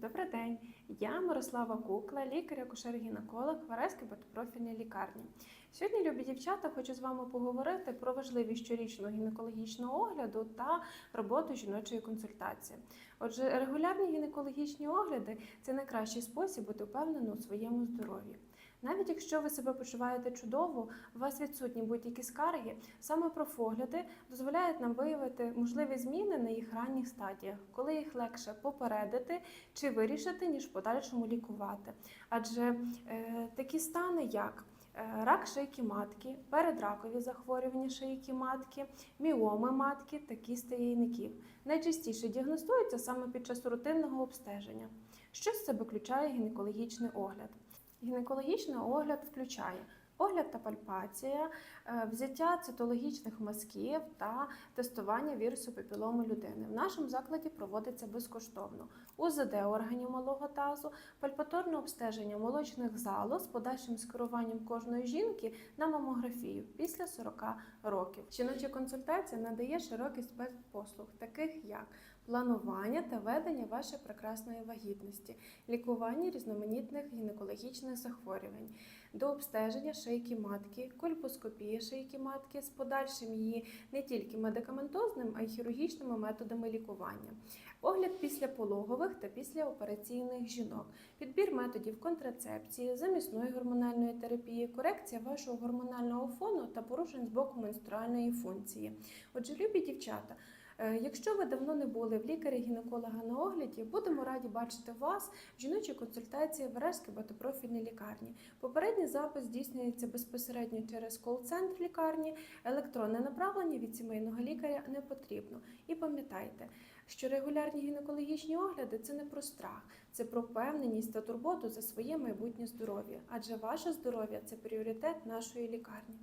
Добрий день, я Мирослава Кукла, лікар-акушер-гінеколог Вареської багатопрофільної лікарні. Сьогодні, любі дівчата, хочу з вами поговорити про важливість щорічного гінекологічного огляду та роботу жіночої консультації. Отже, регулярні гінекологічні огляди це найкращий спосіб бути впевненим у своєму здоров'ї. Навіть якщо ви себе почуваєте чудово, у вас відсутні будь-які скарги, саме профогляди дозволяють нам виявити можливі зміни на їх ранніх стадіях, коли їх легше попередити чи вирішити, ніж в подальшому лікувати. Адже е, такі стани, як е, Рак шийки матки, передракові захворювання шийки матки, міоми матки та кісти яйників найчастіше діагностуються саме під час рутинного обстеження. Що з себе включає гінекологічний огляд? Гінекологічний огляд включає огляд та пальпація, е, взяття цитологічних мазків та тестування вірусу папілому людини. В нашому закладі проводиться безкоштовно УЗД органів малого тазу, пальпаторне обстеження молочних залоз з подальшим скеруванням кожної жінки на мамографію після 40 років. Жіноча консультація надає широкий спектр послуг, таких як планування та ведення вашої прекрасної вагітності, лікування різноманітних гінекологічних захворювань, до обстеження шийки матки, кольпоскопії шийки матки з подальшим її не тільки медикаментозним, а й хірургічними методами лікування, огляд післяпологових та післяопераційних жінок, підбір методів контрацепції, замісної гормональної терапії, корекція вашого гормонального фону та порушень з боку менструальної функції. Отже, любі дівчата. Е, Якщо ви давно не були в лікаря-гінеколога на огляді, будемо раді бачити вас в жіночій консультації в Варажській багатопрофільній лікарні. Попередній запис здійснюється безпосередньо через кол-центр лікарні. Електронне направлення від сімейного лікаря не потрібно. І пам'ятайте, що регулярні гінекологічні огляди це не про страх, це про впевненість та турботу за своє майбутнє здоров'я. Адже ваше здоров'я це пріоритет нашої лікарні.